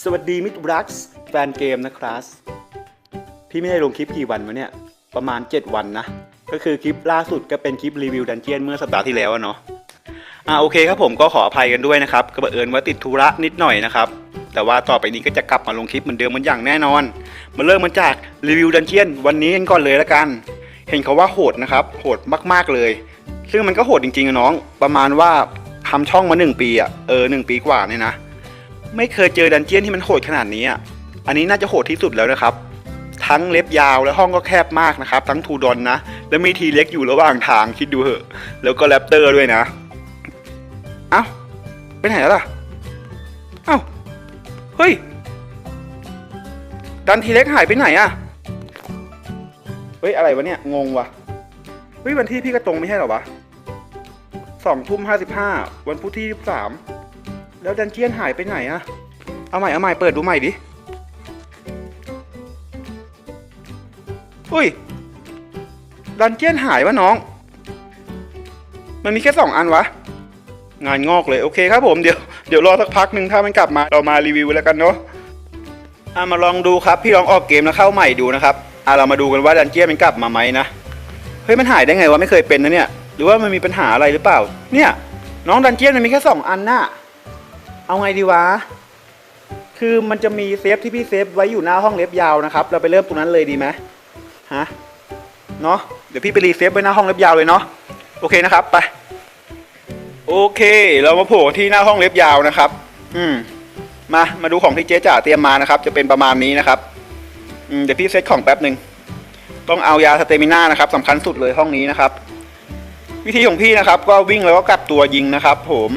สวัสดีมิตรรักส์แฟนเกมนะครับพี่ไม่ได้ลงคลิปกี่วันวะเนี่ย ประมาณ 7 วันนะ ก็คือคลิปล่าสุดก็เป็นคลิปรีวิวดันเจียนเมื่อสัปดาห์ที่แล้วเนาะอ่าโอเคครับผมก็ขออภัยกันด้วยนะครับก็บังเอิญว่าติดธุระนิดหน่อยนะครับ แต่ว่าต่อไปนี้ก็จะกลับมาลงคลิปเหมือนเดิมเหมือนอย่างแน่นอน มาเริ่มมาจากรีวิวดันเจียนวันนี้กันก่อนเลยละกัน เห็นเขาว่าโหดนะครับโหดมากๆเลย ซึ่งมันก็โหดจริงๆอะน้อง ประมาณว่าทำช่องมาหนึ่งปีอะเออหนึ่งปีกว่าเนี่ยนะ ไม่เคยเจอดันเจียนที่มันโหดขนาดนี้อะ อันนี้น่าจะโหดที่สุดแล้วนะครับ ทั้งเล็บยาวและห้องก็แคบมากนะครับ ทั้งทูดอนนะ แล้วมีทีเล็กอยู่ระหว่างทางคิดดูเหอะ แล้วก็แรปเตอร์ด้วยนะ เอ้า ไปไหนแล้วล่ะ เอ้า เฮ้ย ดันทีเล็กหายไปไหนอะเฮ้ยอะไรวะเนี่ย งงวะเฮ้ยวันที่พี่กระตรงไม่ใช่หรอวะสองทุ่มห้าสิบห้าวันพุธที่สิบสาม แล้วดันเจียนหายไปไหนอะเอาใหม่เอาใหม่เปิดดูใหม่ดิ อุ้ย ดันเจียนหายวะน้อง มันมีแค่สองอันวะ งานงอกเลย โอเคครับผมเดี๋ยวเดี๋ยวรอสักพักหนึ่งถ้ามันกลับมาเรามารีวิวแล้วกันเนาะอะมาลองดูครับ พี่ลองออกเกมแล้วเข้าใหม่ดูนะครับอะเรามาดูกันว่าดันเจียนมันกลับมาไหมนะ เฮ้ยมันหายได้ไงวะไม่เคยเป็นนะเนี่ย หรือว่ามันมีปัญหาอะไรหรือเปล่า เนี่ย น้องดันเจียนมันมีแค่สองอันน่ะ เอาไงดีวะ คือมันจะมีเซฟที่พี่เซฟไว้อยู่หน้าห้องเล็บยาวนะครับ เราไปเริ่มตรงนั้นเลยดีไหมฮะ เนาะเดี๋ยวพี่ไปรีเซฟไว้หน้าห้องเล็บยาวเลยเนาะ โอเคนะครับ ไป โอเค เรามาโผล่ที่หน้าห้องเล็บยาวนะครับ อืม มา มาดูของที่เจ๊จ๋าเตรียมมานะครับ จะเป็นประมาณนี้นะครับ อืม เดี๋ยวพี่เซตของแป๊บหนึ่ง ต้องเอายาสเตมิน่านะครับสำคัญสุดเลยห้องนี้นะครับ วิธีของพี่นะครับ ก็วิ่งแล้วก็กลับตัวยิงนะครับ ผม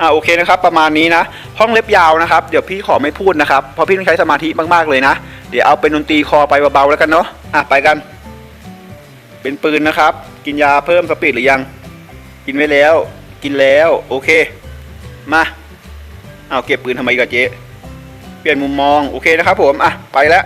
อ่าโอเคนะครับประมาณนี้นะ ห้องเล็บยาวนะครับ เดี๋ยวพี่ขอไม่พูดนะครับเพราะพี่ต้องใช้สมาธิมากๆเลยนะ เดี๋ยวเอาเป็นดนตรีคอไปเบาๆแล้วกันเนาะอะไปกัน เป็นปืนนะครับ กินยาเพิ่มสปีดหรือยัง กินไว้แล้ว กินแล้วโอเค มาเอาเก็บปืนทำไมกับเจ๊เปลี่ยนมุมมองโอเคนะครับผมอะไปแล้ว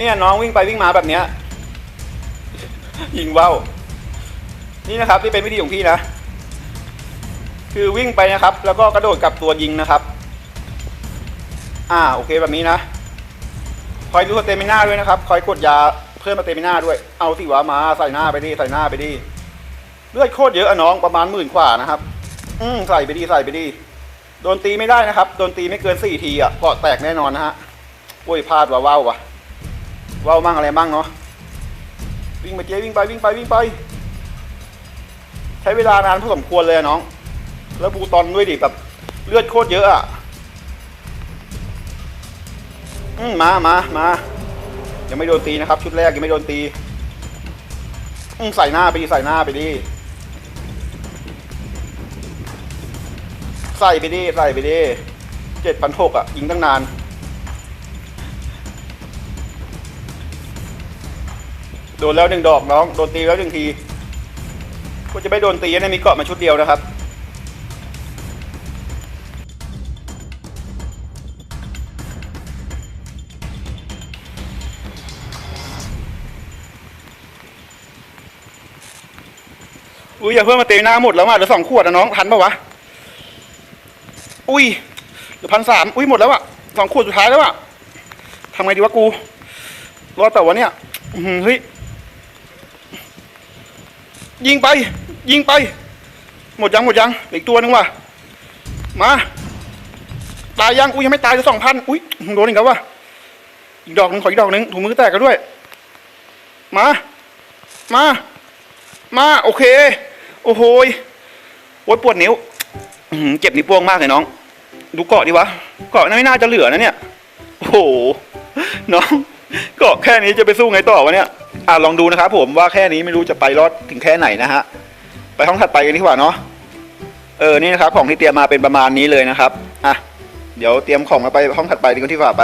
เนี่ยน้องวิ่งไปวิ่งมาแบบเนี้ย ยิงว่าวนี่นะครับนี่เป็นวิธีของพี่นะ คือวิ่งไปนะครับ แล้วก็กระโดดกลับตัวยิงนะครับ อ่าโอเคแบบนี้นะ คอยดูสเตมิน่าด้วยนะครับ คอยกดยาเพิ่มสเตมิน่าด้วย เอาสิวะมาใส่หน้าไปดิใส่หน้าไปดิเลือดโคตรเยอะอะน้องประมาณหมื่นกว่านะครับ อืมใส่ไปดิใส่ไปดิโดนตีไม่ได้นะครับ โดนตีไม่เกินสี่ทีอะเกาะแตกแน่นอนนะฮะโอ้ยพลาดว่ะว้าวว่ะ ว่าวมั่งอะไรมั่งเนาะวิ่งไปเจ๊วิ่งไปวิ่งไปวิ่งไป ใช้เวลานานพอสมควรเลยน้อง แล้วบูตอนด้วยดิแบบเลือดโคตรเยอะอะอืมมามามายังไม่โดนตีนะครับ ชุดแรกยังไม่โดนตีอืมใส่หน้าไปดิใส่หน้าไปดิใส่ไปดิใส่ไปดิเจ็ดพันหกอะยิงตั้งนาน โดนแล้วหนึ่งดอกน้อง โดนตีแล้วหนึ่งทีก็จะไม่โดนตีนะมีเกาะมาชุดเดียวนะครับอุ้ยอย่าเพิ่มมาเตะหน้าหมดแล้วอะเหลือสองขวดนะน้องทันปะวะ อุ้ยเหลือพันสามอุ้ยหมดแล้วอะสองขวดสุดท้ายแล้วอะทำไงดีวะกู รอดแต่วะเนี่ยเฮ้ย ยิงไป ยิงไป หมดยังหมดยังหลืออีกตัวนึงว่ะมาตายยังอุ้ยยังไม่ตายเลยสองพันอุ้ยโดนอีกแล้วว่ะอีกดอกนึงขออีกดอกนึงถุงมือแตกกันด้วย มา มา มาโอเค โอ้โหยโอ้ยปวดนิ้วเจ็บนิ้วโป้งมากเลยน้อง ดูเกาะดิวะเกาะนั้นไม่น่าจะเหลือนะเนี่ย โอ้โหน้อง กาะแค่นี้จะไปสู้ไงต่อวะเนี่ยอะลองดูนะครับผมว่าแค่นี้ไม่รู้จะไปรอดถึงแค่ไหนนะฮะไปห้องถัดไปกันดีกว่าเนาะเออนี่นะครับของที่เตรียมมาเป็นประมาณนี้เลยนะครับอะเดี๋ยวเตรียมของมาไปห้องถัดไปดีกว่าที่ว่าไป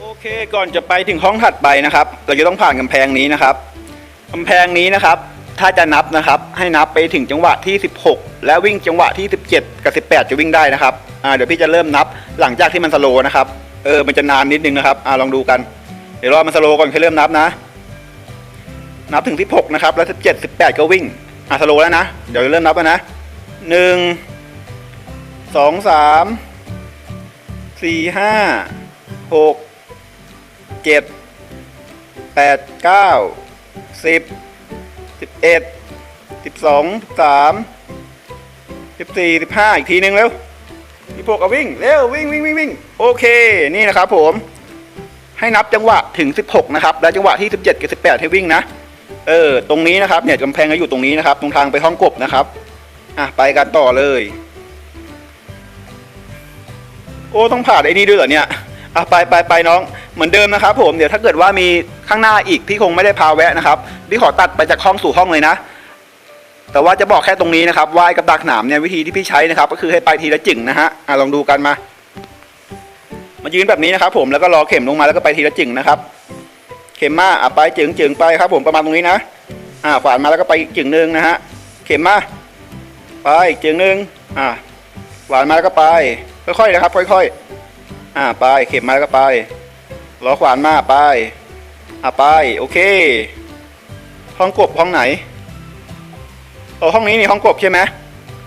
โอเคก่อนจะไปถึงห้องถัดไปนะครับ เราจะต้องผ่านกำแพงนี้นะครับกำแพงนี้นะครับ ถ้าจะนับนะครับ ให้นับไปถึงจังหวะที่ 16 แล้ววิ่งจังหวะที่ 17 กับ 18 จะวิ่งได้นะครับอ่าเดี๋ยวพี่จะเริ่มนับหลังจากที่มันสโลนะครับเออมันจะนานนิดนึงนะครับอ่าลองดูกัน ดี๋ยวรอมันสโลก่อนค่อยเริ่มนับนะ นับถึง 16 นะครับ แล้ว 17 18 ก็วิ่ง อะสโลแล้วนะ เดี๋ยวเริ่มนับแล้วนะหนึ่งสองสามสี่ห้าหกเจ็ดแปดเก้าสิบสิบเอ็ดสิบสองสามสิบสี่สิบห้าอีกทีหนึ่งเร็วสิบหกก็วิ่ง เร็ว วิ่งวิ่งวิ่งวิ่งโอเค นี่นะครับผม ให้นับจังหวะถึง 16 นะครับ และจังหวะที่ 17 กับ 18 ให้วิ่งนะ เออ ตรงนี้นะครับ เนี่ยกำแพงก็อยู่ตรงนี้นะครับ ตรงทางไปห้องกบนะครับ อะ ไปกันต่อเลย โอ้ ต้องผ่านไอ้นี่ด้วยเหรอเนี่ย อะ ไปไปไปน้อง เหมือนเดิมนะครับ ผม เดี๋ยวถ้าเกิดว่ามีข้างหน้าอีกพี่คงไม่ได้พาแวะนะครับ พี่ขอตัดไปจากห้องสู่ห้องเลยนะ แต่ว่าจะบอกแค่ตรงนี้นะครับว่าไอ้กับดักหนามเนี่ยวิธีที่พี่ใช้นะครับ ก็คือให้ไปทีละจึงนะฮะ อะ ลองดูกันมา มายืนแบบนี้นะครับ ผมแล้วก็รอเข็มลงมาแล้วก็ไปทีละจึงนะครับ เข็มมาอะไปจึงจึงไปครับ ผมประมาณตรงนี้นะอ่าขวานมาแล้วก็ไปจึงหนึ่งนะฮะเข็มมาไปจึงหนึ่งอ่าขวานมาแล้วก็ไป ค่อยๆนะครับ ค่อยๆอ่าไปเข็มมาแล้วก็ไปรอขวานมาไปอ่าไปโอเค ห้องกบห้องไหนโอ้ห้องนี้นี่ห้องกบใช่ไหม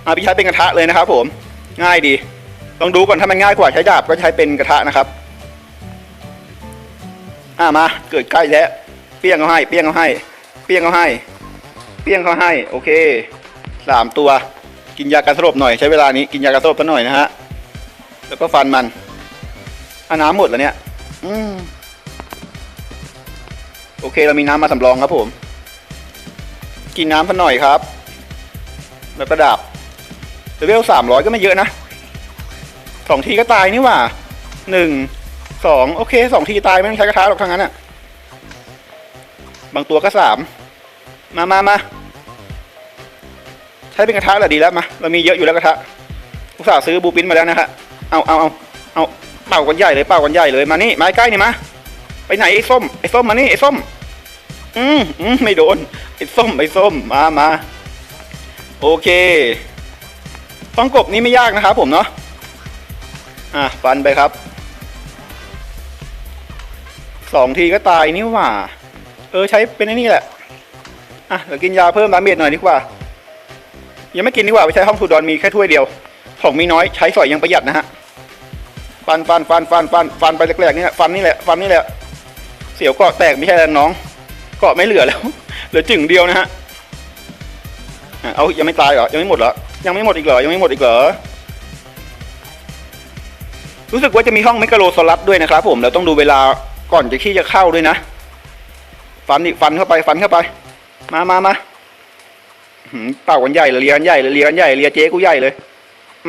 อ่าพี่ใช้เป็นกระทะเลยนะครับ ผม ง่ายดี ลองดูก่อนถ้ามันง่ายกว่าใช้ดาบก็ใช้เป็นกระทะนะครับ อ่ามา เกิดใกล้แล้ว เปี้ยงเขาให้ เปี้ยงเขาให้ เปี้ยงเขาให้ เปี้ยงเขาให้ โอเคสามตัว กินยากันสลบหน่อยใช้เวลานี้กินยากันสลบซะหน่อยนะฮะ แล้วก็ฟันมันอาน้ำหมดแล้วเนี่ย อืมโอเค เรามีน้ำมาสำรองครับผม กินน้ำสักหน่อยครับ แล้วก็ดาบเลเวลสามร้อยก็ไม่เยอะนะ สองทีก็ตายนี่หว่าหนึ่งสองโอเคสองทีตายไม่ต้องใช้กระทะหรอกทั้งนั้นอะบางตัวก็สามมามามาใช้เป็นกระทะแหละดีแล้วมาเรามีเยอะอยู่แล้วกระทะอุตส่าห์ซื้อบูปินมาแล้วนะฮะเอาเอาเอาเอาเป่ากันใหญ่เลยเป่ากันใหญ่เลยมานี่มาใกล้นี่มาไปไหนไอ้ส้มไอ้ส้มมานี่ไอ้ส้ม อืมอืมไม่โดนไอ้ส้มไอ้ส้มมามาโอเคต้องกบนี้ไม่ยากนะครับผมเนาะ อะฟันไปครับ สองทีก็ตายนี่หว่า เออใช้เป็นไอ้นี่แหละ อะเดี๋ยวกินยาเพิ่มดาเมจหน่อยดีกว่า ยังไม่กินดีกว่าไปใช้ห้องสูดอนมีแค่ถ้วยเดียว ของมีน้อยใช้สอยยังประหยัดนะฮะ ฟันฟันฟันฟันฟันฟันไปแรกๆนี่แหละฟันนี่แหละฟันนี่แหละ เสียวเกาะแตกไม่ใช่แล้วน้อง เกาะไม่เหลือแล้ว เหลือจึงเดียวนะฮะเอายังไม่ตายเหรอ ยังไม่หมดเหรอ ยังไม่หมดอีกเหรอ ยังไม่หมดอีกเหรอ รู้สึกว่าจะมีห้องเมกะโลโซลัสด้วยนะครับผมเราต้องดูเวลาก่อนจะขี้จะเข้าด้วยนะ ฟันอีกฟันเข้าไปฟันเข้าไป มามามาเป่ากันใหญ่เลยเลียกันใหญ่เลยเลียกันใหญ่เลียเจ๊กูใหญ่เลย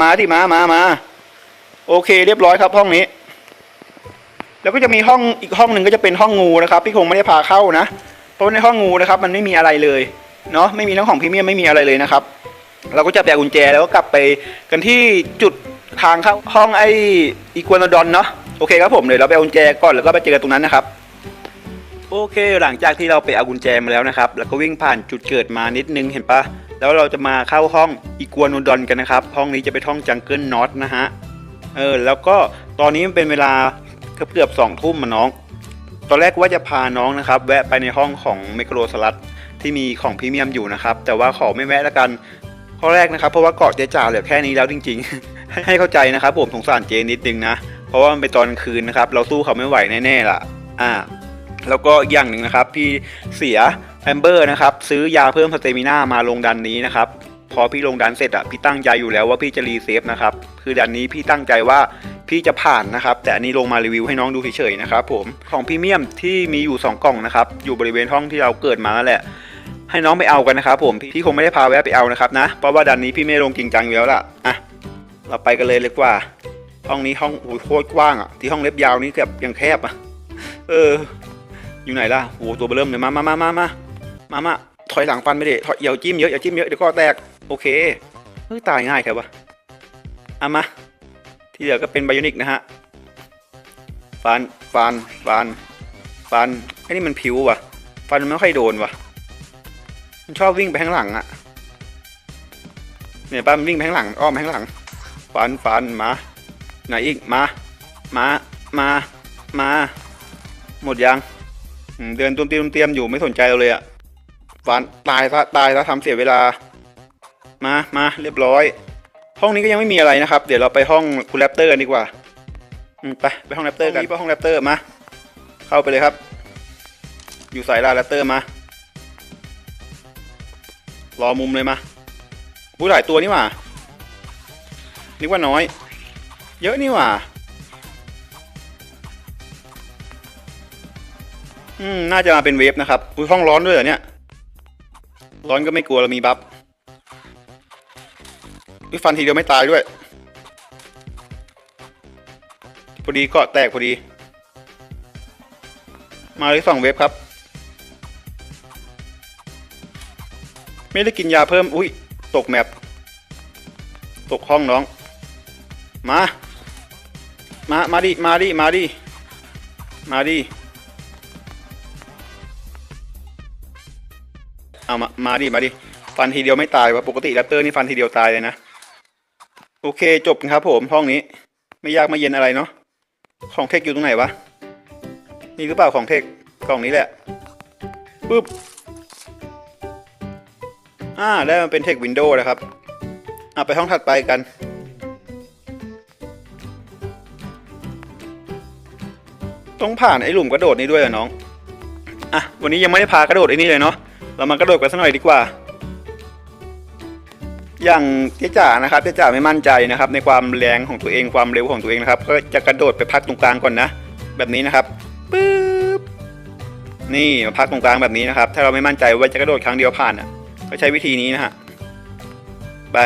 มาที่มามามาโอเค เรียบร้อยครับ ห้องนี้ แล้วก็จะมีห้องอีกห้องหนึ่งก็จะเป็นห้องงูนะครับพี่คงไม่ได้พาเข้านะเพราะในห้องงูนะครับ มันไม่มีอะไรเลยเนาะไม่มีทั้งของพรีเมียมไม่มีอะไรเลยนะครับ เราก็จะแปลกุญแจแล้วก็กลับไปกันที่จุด ทางเข้าห้องไออีกัวโนดอนเนาะโอเคครับผมเดี๋ยวเราไปเอากุญแจก่อนแล้วก็ไปเจอกันตรงนั้นนะครับ โอเคหลังจากที่เราไปเอากุญแจมาแล้วนะครับ แล้วก็วิ่งผ่านจุดเกิดมานิดนึงเห็นปะแล้วเราจะมาเข้าห้องอีกัวโนดอนกันนะครับ ห้องนี้จะเป็นห้องจังเกิลนอตนะฮะเออแล้วก็ตอนนี้มันเป็นเวลาเกือบเกือบสองทุ่มมาน้อง ตอนแรกว่าจะพาน้องนะครับ แวะไปในห้องของเมกโลสลัดที่มีของพรีเมียมอยู่นะครับ แต่ว่าขอไม่แวะแล้วกัน ข้อแรกนะครับเพราะว่าเกาะเจ๊จ่าเหลือแค่นี้แล้วจริง ๆ ให้เข้าใจนะครับผมสงสารเจนิดนึงนะ เพราะว่ามันเป็นตอนคืนนะครับ เราสู้เขาไม่ไหวแน่ๆล่ะ อ่า แล้วก็อย่างหนึ่งนะครับพี่เสียแอมเบอร์นะครับซื้อยาเพิ่มสเตมิน่ามาลงดันนี้นะครับพอพี่ลงดันเสร็จอะพี่ตั้งใจอยู่แล้วว่าพี่จะรีเซฟนะครับคือดันนี้พี่ตั้งใจว่าพี่จะผ่านนะครับ แต่อันนี้ลงมารีวิวให้น้องดูเฉยๆนะครับผมของพรีเมียมที่มีอยู่ 2 กล่องนะครับอยู่บริเวณห้องที่เราเกิดมานั่นแหละ ให้น้องไปเอากันนะครับผมพี่คงไม่ได้พาแวะไปเอานะครับนะ เพราะว่าดันนี้พี่ไม่ลงจริงจังอยู่แล้วล่ะอะเราไปกันเลยเลยกว่า ห้องนี้ห้องโอ้ยโคตรกว้างอะที่ห้องเล็บยาวนี้เกือบยังแคบอะเออ อยู่ไหนล่ะโอ้ตัวเบอร์เริ่มเลยมามามามามามามาถอยหลังฟันไม่ได้ถอยอย่าจิ้มเยอะอย่าจิ้มเยอะเดี๋ยวก็แตกโอเคเฮ้ยตายง่ายแครับวะเอามา ที่เหลือก็เป็นไบโอนิกนะฮะฟันฟันฟันฟันไอ้นี่มันผิวว่ะ ฟันมันไม่ค่อยโดนว่ะ มันชอบวิ่งไปข้างหลังอะเนี่ยป้ามันวิ่งไปข้างหลัง อ้อมไปข้างหลัง ฟันฟันมา ไหนอีก มา มา มา มา หมดยังอืมเดินตุ้มเตรียมเตรียมอยู่ไม่สนใจเราเลยอะฟันตายซะตายซะทำเสียเวลา มา มา เรียบร้อย ห้องนี้ก็ยังไม่มีอะไรนะครับ เดี๋ยวเราไปห้องคุณแรปเตอร์กันดีกว่าอืมไปไปห้องแรปเตอร์กันไปห้องแรปเตอร์มา เข้าไปเลยครับ อยู่สายลาแรปเตอร์มา รอมุมเลยมาผู้หลายตัวนี่หว่านึกว่าน้อย เยอะนี่หว่า อืม น่าจะมาเป็นเวฟนะครับอุ้ยห้องร้อนด้วยเหรอเนี่ย ร้อนก็ไม่กลัวเรามีบัฟอุ้ยฟันทีเดียวไม่ตายด้วยพอดีกาะแตกพอดี มาเลยสองเวฟครับ ไม่ได้กินยาเพิ่ม อุ้ย ตกแมปตกห้องน้อง มา มา มาดิ มาดิ มาดิ มาดิ เอามา มาดิ มาดิ ฟันทีเดียวไม่ตายวะปกติแรปเตอร์นี่ฟันทีเดียวตายเลยนะ โอเคจบครับผมห้องนี้ ไม่ยากไม่เย็นอะไรเนาะ ของเทคอยู่ตรงไหนวะ นี่หรือเปล่าของเทคกล่องนี้แหละปึ๊บ อ่าได้มันเป็นเทควินโดว์นะครับเอาไปห้องถัดไปกัน ต้องผ่านไอ้หลุมกระโดดนี้ด้วยเหรอน้อง อะ วันนี้ยังไม่ได้พากระโดดไอ้นี่เลยเนาะ เรามากระโดดกันสักหน่อยดีกว่า อย่างเจ๊จ๋านะครับเจ๊จ๋าไม่มั่นใจนะครับ ในความแรงของตัวเองความเร็วของตัวเองนะครับ ก็จะกระโดดไปพักตรงกลางก่อนนะ แบบนี้นะครับปึ๊บนี่มาพักตรงกลางแบบนี้นะครับ ถ้าเราไม่มั่นใจว่าจะกระโดดครั้งเดียวผ่านอะ ก็ใช้วิธีนี้นะฮะ ไป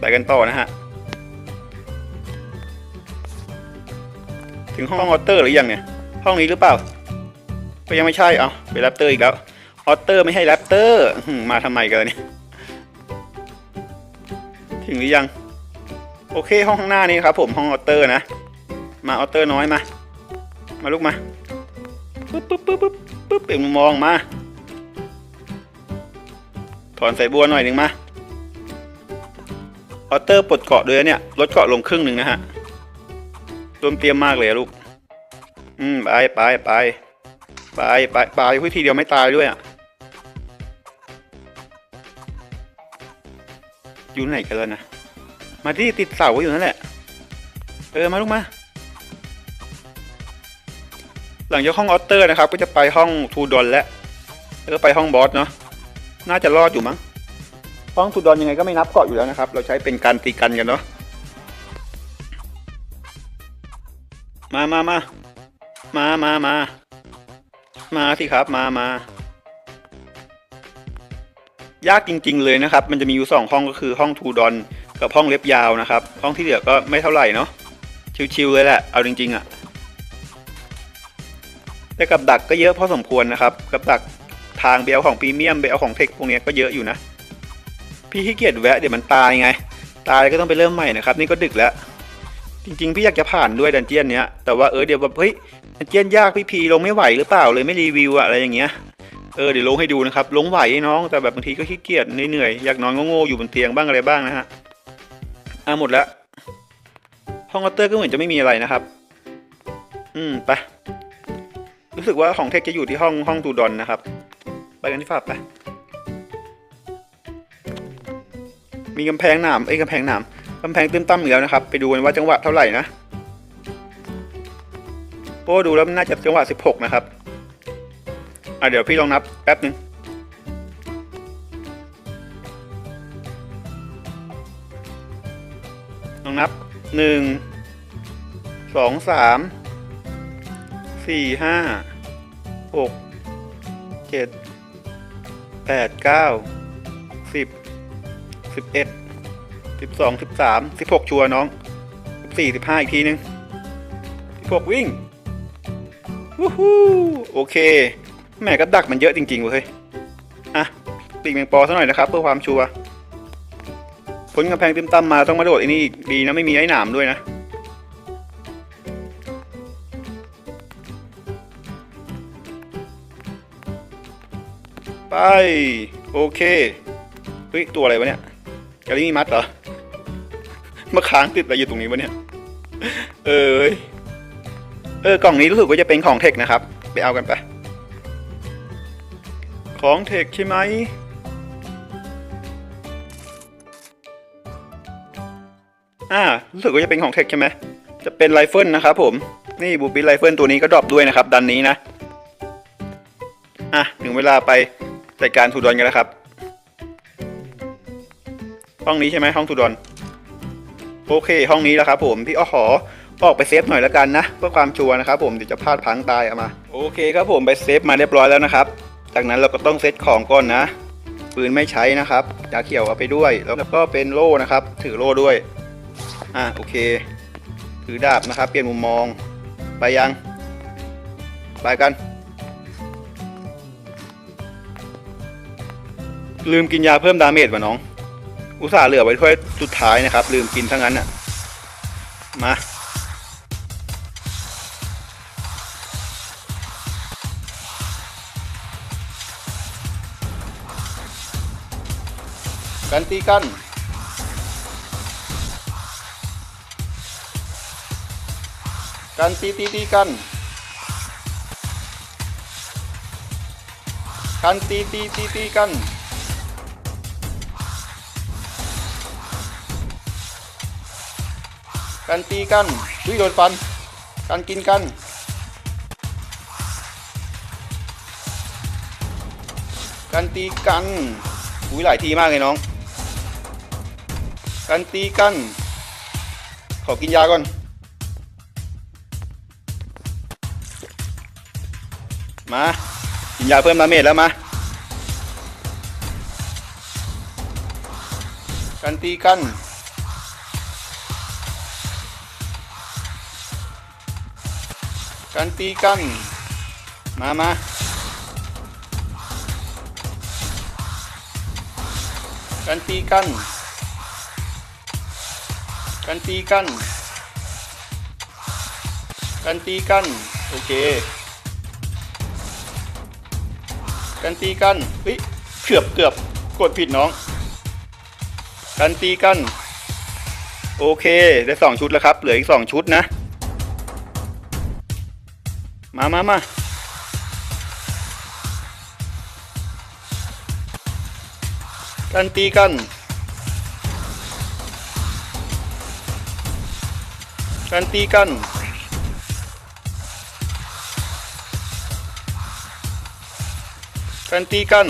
ไปกันต่อนะฮะ ถึงห้องออเตอร์หรือยังเนี่ย ห้องนี้หรือเปล่า ก็ยังไม่ใช่ เอาเป็นแรปเตอร์อีกแล้ว ออเตอร์ไม่ใช่แรปเตอร์มาทำไมกันเนี่ย ถึงหรือยัง โอเคห้องข้างหน้านี้ครับผมห้องออเตอร์นะ มาออเตอร์น้อยมา มาลูกมาปึ๊บปึ๊บปึ๊บปึ๊บปึ๊บเปลี่ยนมุมมองมา ถอนสายบัวหน่อยหนึ่งมาออเตอร์ปลดเกาะด้วยเนี่ยลดเกาะลงครึ่งหนึ่งนะฮะรวมเตรียมมากเลยลูก อืมไปไปไปไปไปไปพื้นทีเดียวไม่ตายด้วยอะ อยู่ไหนกันแล้วนะ มาที่ติดเสาอยู่นั่นแหละ เออ มาลูกมา หลังจากห้องออเตอร์นะครับ ก็จะไปห้องทูดอนแล้วแล้วก็ไปห้องบอสเนาะ น่าจะรอดอยู่มั้งห้องทูดอนยังไงก็ไม่นับเกาะอยู่แล้วนะครับ เราใช้เป็นการตีกันกันเนาะ มามามา มามามา มาสิครับ มามา ยากจริง ๆ เลยนะครับ มันจะมีอยู่สองห้องก็คือห้องทูดอนกับห้องเล็บยาวนะครับ ห้องที่เหลือก็ไม่เท่าไหร่เนาะ ชิวๆเลยแหละ เอาจริง ๆอะ่ะแต่กับดักก็เยอะพอสมควรนะครับ กับดัก ทางเบลของพรีเมียมเบลของเทคพวกนี้ก็เยอะอยู่นะ พี่ขี้เกียจแวะเดี๋ยวมันตายไง ตายก็ต้องไปเริ่มใหม่นะครับ นี่ก็ดึกแล้ว จริงๆ พี่อยากจะผ่านด้วยดันเจียนเนี้ยแต่ว่าเออเดี๋ยวแบบเฮ้ยดันเจียนยากพี่พีลงไม่ไหวหรือเปล่าเลยไม่รีวิวอะอะไรอย่างเงี้ยเออเดี๋ยวลงให้ดูนะครับลงไหวน้องแต่แบบบางทีก็ขี้เกียจเหนื่อยๆอยากนอนโง่ๆอยู่บนเตียงบ้างอะไรบ้างนะฮะอะหมดล้วห้องอัตเตอร์ก็เหมือนจะไม่มีอะไรนะครับ อืมไปรู้สึกว่าของเทคจะอยู่ที่ห้องห้องตูดอนนะครับ ไปกันที่ฝาไป มีกำแพงหนามเอ้ยกำแพงหนามกำแพงตื้มตั้มอีลือนะครับ ไปดูกันว่าจังหวะเท่าไหร่นะโอ้ดูแล้วน่าจะจังหวะ 16 นะครับ อะเดี๋ยวพี่ลองนับแป๊บหนึ่งลองนับ 1 2 3 4 5 6 7 แปดเก้าสิบสิบเอ็ดสิบสองสิบสามสิบหกชัวน้องสิบสี่สิบห้าอีกทีนึงสิบหกวิ่งวู้ฮู้โอเคแหม่กับดักมันเยอะจริงๆเว้ยอะปีกแมงปอซะหน่อยนะครับ เพื่อความชัวร์พ้นกำแพงติมตั้มมาต้องมาโดดไอ้นี่อีกดีนะไม่มีไอ้หนามด้วยนะ ไป โอเค เฮ้ย ตัวอะไรวะเนี่ยแกลลี่มีมัดเหรอมาค้างติดอะไรอยู่ตรงนี้วะเนี่ย เออเออกล่องนี้รู้สึกว่าจะเป็นของเทคนะครับ ไปเอากันไป ของเทคใช่ไหมอ่ารู้สึกว่าจะเป็นของเทคใช่ไหมจะเป็นไรเฟิลนะครับผม นี่บูปินไรเฟิลตัวนี้ก็ดรอปด้วยนะครับ ดันนี้นะ อะ ถึงเวลาไป จัดการทูดอนกันแล้วครับ ห้องนี้ใช่ไหมห้องทูดอนโอเค ห้องนี้แล้วครับผมพี่อ้อขอออกไปเซฟหน่อยแล้วกันนะเพื่อความชัวร์นะครับผมเดี๋ยวจะพลาดพังตายเอามาโอเคครับผมไปเซฟมาเรียบร้อยแล้วนะครับ จากนั้นเราก็ต้องเซตของก่อนนะปืนไม่ใช้นะครับยาเขียวเอาไปด้วย แล้วก็เป็นโล่นะครับ ถือโล่ด้วยอะโอเค ถือดาบนะครับ เปลี่ยนมุมมอง ไปยัง ไปกัน ลืมกินยาเพิ่มดาเมจว่ะน้อง อุตส่าห์เหลือไว้ถ้วยสุดท้ายนะครับ ลืมกินทั้งนั้นอะ มา กันตีกันกันตีตีตีกัน กันตีตีตีตีกัน กันตีกันวิโดนฟันกันกินกันกันตีกันอุ้ยหลายทีมากเลยน้องกันตีกัน ขอกินยาก่อน มา กินยาเพิ่มดาเมจแล้วมากันตีกัน กันตีกัน มามากันตีกันกันตีกันกันตีกัน โอเคกันตีกันเฮ้ยเกือบเกือบกดผิดน้องกันตีกัน โอเค ได้สองชุดแล้วครับ เหลืออีกสองชุดนะ มามามากันตีกันกันตีกันกันตีกัน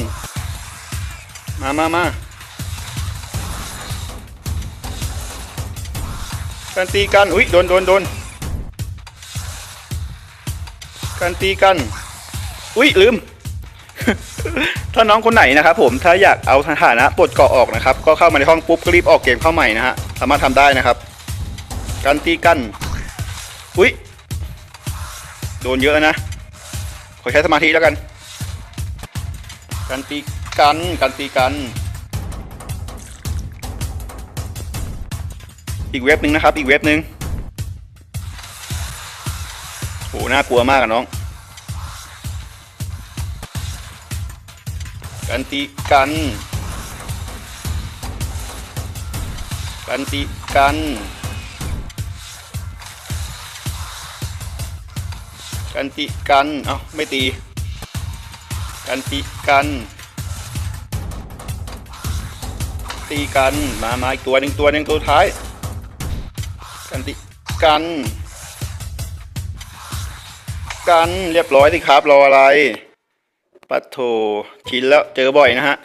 มามามากันตีกัน อุ้ยโดนโดนโดน กันตีกัน อุ้ยลืม ถ้าน้องคนไหนนะครับผมถ้าอยากเอาสถานะปลดเกาะออกนะครับ ก็เข้ามาในห้องปุ๊บก็รีบออกเกมเข้าใหม่นะฮะสามารถทำได้นะครับกันตีกัน อุ้ยโดนเยอะนะ ขอใช้สมาธิแล้วกันกันตีกันกันตีกัน อีกเว็บหนึ่งนะครับ อีกเว็บหนึ่ง โหน่ากลัวมากอะน้อง กันตีกัน กันตีกัน กันตีกัน เอ้าไม่ตี กันตีกัน ตีกัน มามาอีกตัวหนึ่งตัวหนึ่งตัวท้าย กันตีกัน กันเรียบร้อยสิครับรออะไรปัดโถชินแล้วเจอบ่อยนะฮะ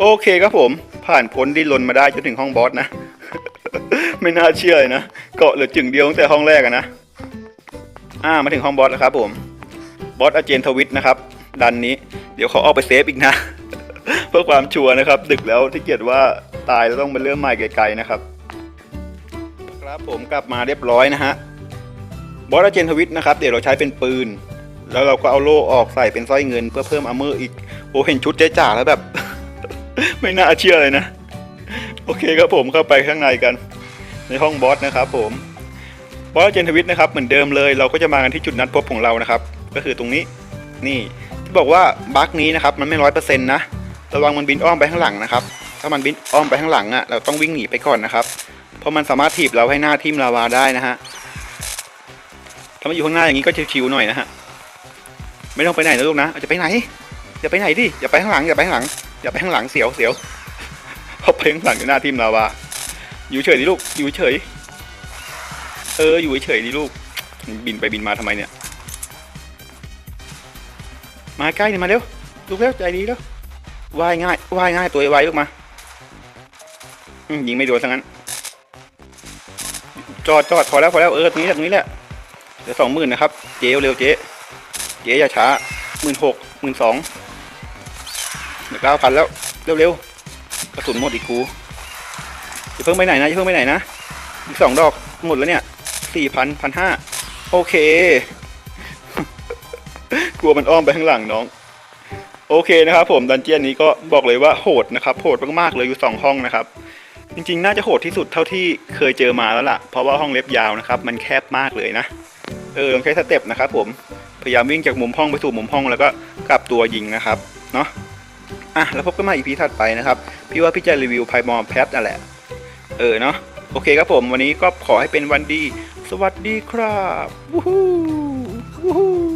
โอเคครับผม ผ่านพ้นดิ้นรนมาได้จนถึงห้องบอสนะ ไม่น่าเชื่อเลยนะ เกาะเหลือจึงเดียวตั้งแต่ห้องแรกนะ อ่ามาถึงห้องบอสแล้วครับผม บอสอาเจนทวิตนะครับ ดันนี้ เดี๋ยวเขาออกไปเซฟอีกนะ เพื่อความชัวร์นะครับ ดึกแล้วที่เกียจว่าตายแล้วต้องไปเริ่มใหม่ไกลๆนะครับ ครับผมกลับมาเรียบร้อยนะฮะบอสเจนทวิตนะครับเดี๋ยวเราใช้เป็นปืน แล้วเราก็เอาโล่ออกใส่เป็นสร้อยเงินเพื่อเพิ่มอเมอร์อีกโอ้เห็นชุดเจ๊จ่าแล้วแบบ ไม่น่าเชื่อเลยนะ โอเคครับผมเข้าไปข้างในกัน ในห้องบอสนะครับผมบอสเจนทวิตนะครับเหมือนเดิมเลยเราก็จะมากันที่จุดนัดพบของเรานะครับ ก็คือตรงนี้นี่ที่บอกว่าบั๊กนี้นะครับมันไม่ร้อยเปอร์เซ็นต์นะระวังมันบินอ้อมไปข้างหลังนะครับ ถ้ามันบินอ้อมไปข้างหลังอะ่ะเราต้องวิ่งหนีไปก่อนนะครับ ราะมันสามารถถีบเราให้หน้าทิ่มลาวาได้นะฮะถ้ามาอยู่ข้างหน้าอย่างนี้ก็ชิวๆหน่อยนะฮะไม่ต้องไปไหนนะลูกนะอาจะไปไหนอย่าไปไหนดิอย่าไปข้างหลังอย่าไปข้างหลังอย่าไปข้างหลังเสียวเสียวเขาไปข้างหลังอยู่หน้าทิ่มลาวาอยู่เฉยดิลูกอยู่เฉย เอออยู่เฉยดิลูก บินไปบินมาทำไมเนี่ย มาใกล้นี่มาเร็วลูกเร็วใจดีแล้วว่ายง่ายว่ายง่ายตัวไวลูกมาอืมยิงไม่โดนซะงั้น จอดจอดพอแล้วพอแล้วเออตรงนี้ตรงนี้แหละเดี๋ยวสองหมื่นนะครับ เจ๊เร็วเจ๊เจ๊อย่าช้าหมื่นหกหมื่นสองเดี๋ยวเก้าพันแล้วเร็วเร็วกระสุนหมดอีกกูอย่าเพิ่งไปไหนนะอย่าเพิ่งไปไหนนะอีกสองดอกหมดแล้วเนี่ยสี่พันพันห้าโอเค กลัวมันอ้อมไปข้างหลังน้อง โอเคนะครับผมดันเจียนนี้ก็บอกเลยว่าโหดนะครับโหดมากๆเลยอยู่สองห้องนะครับ จริงๆ น่าจะโหดที่สุดเท่าที่เคยเจอมาแล้วล่ะ เพราะว่าห้องเล็บยาวนะครับ มันแคบมากเลยนะ เออต้องใช้สเต็ปนะครับผม พยายามวิ่งจากมุมห้องไปสู่มุมห้องแล้วก็กลับตัวยิงนะครับ เนาะอะ แล้วพบกันใหม่อีพีถัดไปนะครับ พี่ว่าพี่จะรีวิวไพมอมแพทนั่นแหละ เออเนาะ โอเคครับผม วันนี้ก็ขอให้เป็นวันดี สวัสดีครับ วู้ฮู้วู้ฮู้